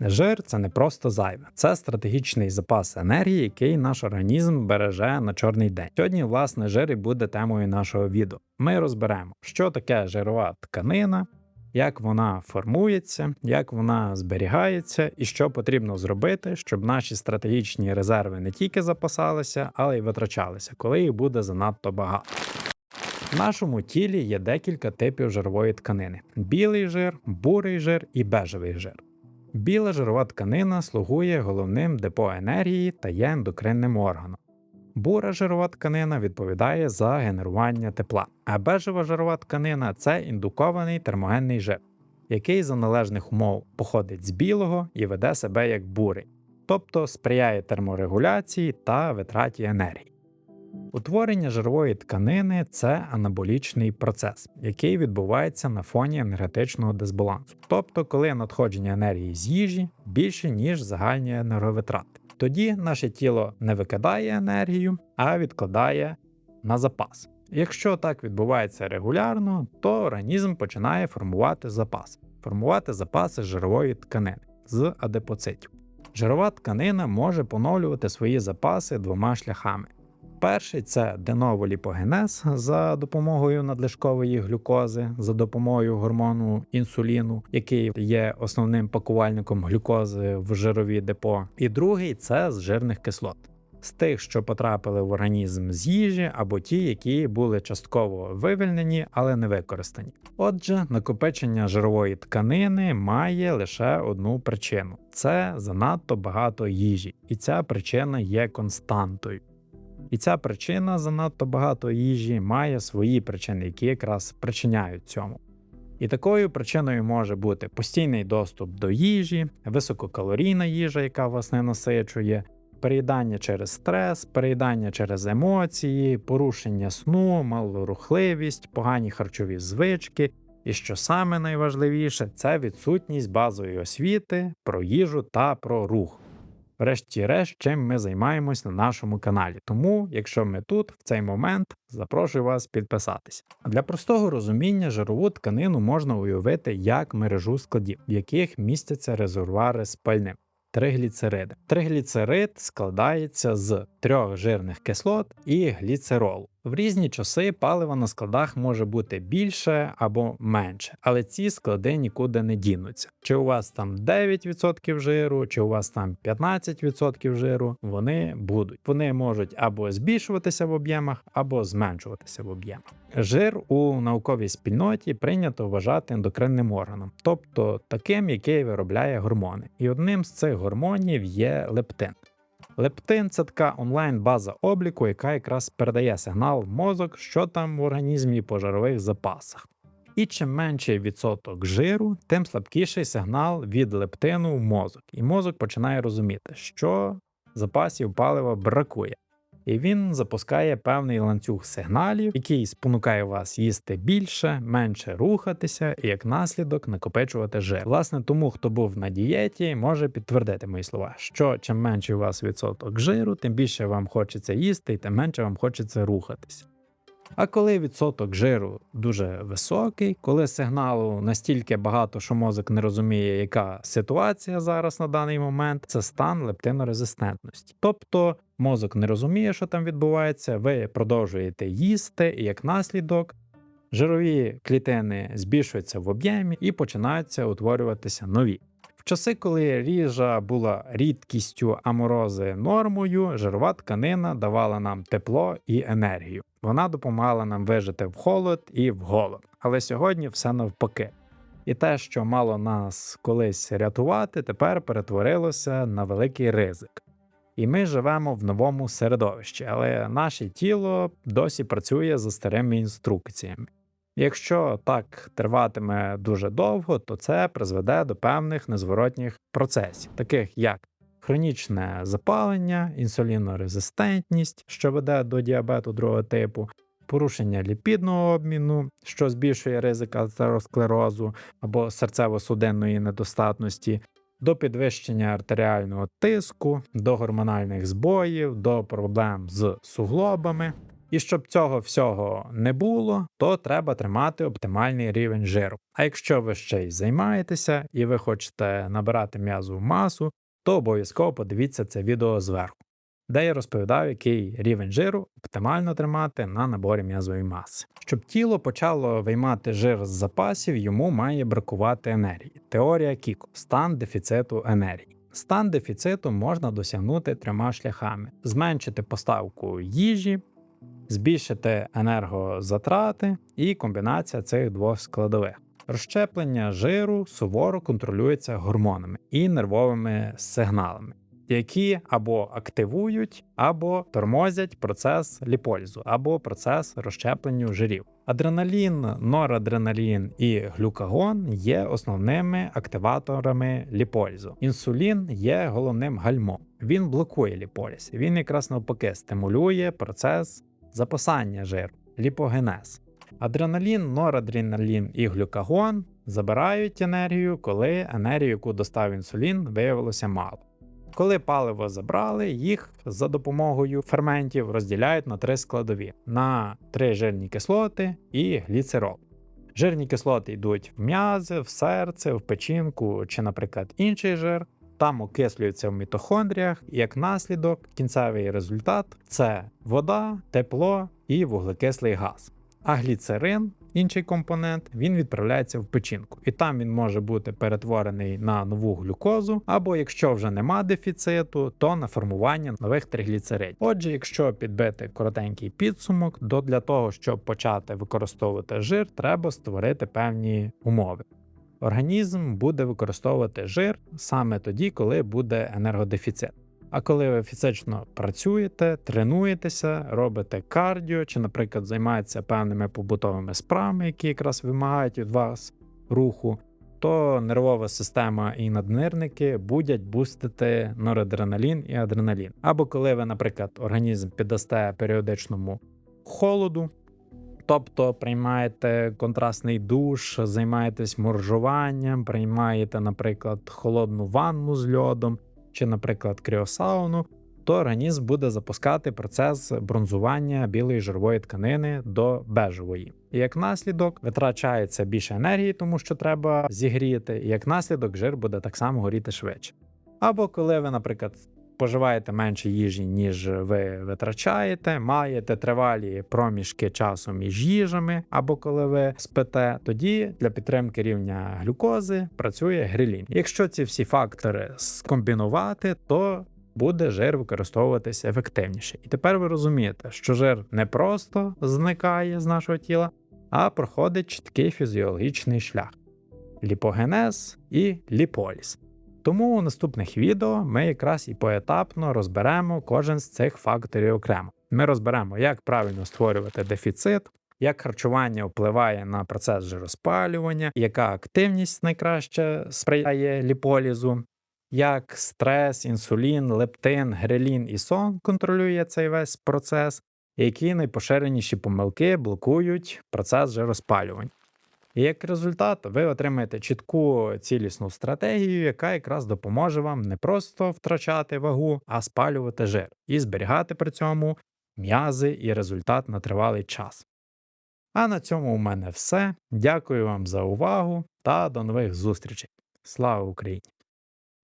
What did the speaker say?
Жир це не просто зайве, це стратегічний запас енергії, який наш організм береже на чорний день. Сьогодні, власне, жир і буде темою нашого відео. Ми розберемо, що таке жирова тканина, як вона формується, як вона зберігається, і що потрібно зробити, щоб наші стратегічні резерви не тільки запасалися, але й витрачалися, коли їх буде занадто багато. В нашому тілі є декілька типів жирової тканини: білий жир, бурий жир і бежевий жир. Біла жирова тканина слугує головним депо енергії та є ендокринним органом. Бура жирова тканина відповідає за генерування тепла, а бежева жирова тканина це індукований термогенний жир, який за належних умов походить з білого і веде себе як бурий, тобто сприяє терморегуляції та витраті енергії. Утворення жирової тканини це анаболічний процес, який відбувається на фоні енергетичного дисбалансу, тобто коли надходження енергії з їжі більше, ніж загальні енерговитрати. Тоді наше тіло не викидає енергію, а відкладає на запас. Якщо так відбувається регулярно, то організм починає формувати запаси, формувати запаси жирової тканини з адепоцитів. Жирова тканина може поновлювати свої запаси двома шляхами. Перший це деноволіпогенез за допомогою надлишкової глюкози, за допомогою гормону інсуліну, який є основним пакувальником глюкози в жирові депо. І другий це з жирних кислот. З тих, що потрапили в організм з їжі, або ті, які були частково вивільнені, але не використані. Отже, накопичення жирової тканини має лише одну причину: це занадто багато їжі, і ця причина є константою. І ця причина занадто багато їжі має свої причини, які якраз спричиняють цьому. І такою причиною може бути постійний доступ до їжі, висококалорійна їжа, яка вас не насичує, переїдання через стрес, переїдання через емоції, порушення сну, малорухливість, погані харчові звички. І що саме найважливіше, це відсутність базової освіти про їжу та про рух врешті-решт, чим ми займаємось на нашому каналі. Тому, якщо ми тут в цей момент, запрошую вас підписатися. Для простого розуміння жирову тканину можна уявити як мережу складів, в яких містяться резервуари з пальним. Тригліцериди. Тригліцерид складається з трьох жирних кислот і гліцеролу. В різні часи палива на складах може бути більше або менше, але ці склади нікуди не дінуться. Чи у вас там 9% жиру, чи у вас там 15% жиру, вони будуть. Вони можуть або збільшуватися в об'ємах, або зменшуватися в об'ємах. Жир у науковій спільноті прийнято вважати ендокринним органом, тобто таким, який виробляє гормони. І одним з цих гормонів є лептин. Лептин це така онлайн-база обліку, яка якраз передає сигнал в мозок, що там в організмі по жирових запасах. І чим менший відсоток жиру, тим слабкіший сигнал від лептину в мозок. І мозок починає розуміти, що запасів палива бракує і він запускає певний ланцюг сигналів, який спонукає вас їсти більше, менше рухатися і як наслідок накопичувати жир. Власне, тому хто був на дієті, може підтвердити мої слова, що чим менший у вас відсоток жиру, тим більше вам хочеться їсти, і тим менше вам хочеться рухатися. А коли відсоток жиру дуже високий, коли сигналу настільки багато, що мозок не розуміє, яка ситуація зараз на даний момент, це стан лептинорезистентності. Тобто мозок не розуміє, що там відбувається, ви продовжуєте їсти, і як наслідок жирові клітини збільшуються в об'ємі і починаються утворюватися нові. В часи, коли ріжа була рідкістю, а морози нормою, жирова тканина давала нам тепло і енергію. Вона допомагала нам вижити в холод і в голод. Але сьогодні все навпаки. І те, що мало нас колись рятувати, тепер перетворилося на великий ризик. І ми живемо в новому середовищі, але наше тіло досі працює за старими інструкціями. Якщо так триватиме дуже довго, то це призведе до певних незворотніх процесів, таких як хронічне запалення, інсулінорезистентність, що веде до діабету другого типу, порушення ліпідного обміну, що збільшує ризик атеросклерозу або серцево-судинної недостатності, до підвищення артеріального тиску, до гормональних збоїв, до проблем з суглобами. І щоб цього всього не було, то треба тримати оптимальний рівень жиру. А якщо ви ще й займаєтеся і ви хочете набирати м'язову масу, то обов'язково подивіться це відео зверху, де я розповідав, який рівень жиру оптимально тримати на наборі м'язової маси. Щоб тіло почало виймати жир з запасів, йому має бракувати енергії. Теорія Кіко стан дефіциту енергії. Стан дефіциту можна досягнути трьома шляхами: зменшити поставку їжі, збільшити енергозатрати і комбінація цих двох складових. Розщеплення жиру суворо контролюється гормонами і нервовими сигналами, які або активують, або тормозять процес ліполізу, або процес розщеплення жирів. Адреналін, норадреналін і глюкагон є основними активаторами ліполізу. Інсулін є головним гальмом. Він блокує ліполіз. Він якраз навпаки стимулює процес запасання жиру, ліпогенез. Адреналін, норадреналін і глюкагон забирають енергію, коли енергію, яку достав інсулін, виявилося мало. Коли паливо забрали, їх за допомогою ферментів розділяють на три складові: на три жирні кислоти і гліцерол. Жирні кислоти йдуть в м'язи, в серце, в печінку чи, наприклад, інший жир. Там окислюються в мітохондріях, і як наслідок, кінцевий результат це вода, тепло і вуглекислий газ. А гліцерин, інший компонент, він відправляється в печінку, і там він може бути перетворений на нову глюкозу, або якщо вже нема дефіциту, то на формування нових тригліцеридів. Отже, якщо підбити коротенький підсумок, то для того, щоб почати використовувати жир, треба створити певні умови. Організм буде використовувати жир саме тоді, коли буде енергодефіцит. А коли ви фізично працюєте, тренуєтеся, робите кардіо, чи, наприклад, займаєтеся певними побутовими справами, які якраз вимагають від вас руху, то нервова система і наднирники будуть бустити норадреналін і адреналін. Або коли ви, наприклад, організм піддасте періодичному холоду, Тобто приймаєте контрастний душ, займаєтесь моржуванням, приймаєте, наприклад, холодну ванну з льодом чи, наприклад, кріосауну, то організм буде запускати процес бронзування білої жирової тканини до бежевої. І як наслідок витрачається більше енергії, тому що треба зігріти, і як наслідок жир буде так само горіти швидше. Або коли ви, наприклад, споживаєте менше їжі, ніж ви витрачаєте, маєте тривалі проміжки часу між їжами, або коли ви спите, тоді для підтримки рівня глюкози працює грилін. Якщо ці всі фактори скомбінувати, то буде жир використовуватися ефективніше. І тепер ви розумієте, що жир не просто зникає з нашого тіла, а проходить чіткий фізіологічний шлях: ліпогенез і ліполіз. Тому у наступних відео ми якраз і поетапно розберемо кожен з цих факторів окремо. Ми розберемо, як правильно створювати дефіцит, як харчування впливає на процес жироспалювання, яка активність найкраще сприяє ліполізу, як стрес, інсулін, лептин, грелін і сон контролює цей весь процес, які найпоширеніші помилки блокують процес жироспалювання. І як результат, ви отримаєте чітку цілісну стратегію, яка якраз допоможе вам не просто втрачати вагу, а спалювати жир і зберігати при цьому м'язи і результат на тривалий час. А на цьому у мене все. Дякую вам за увагу та до нових зустрічей. Слава Україні!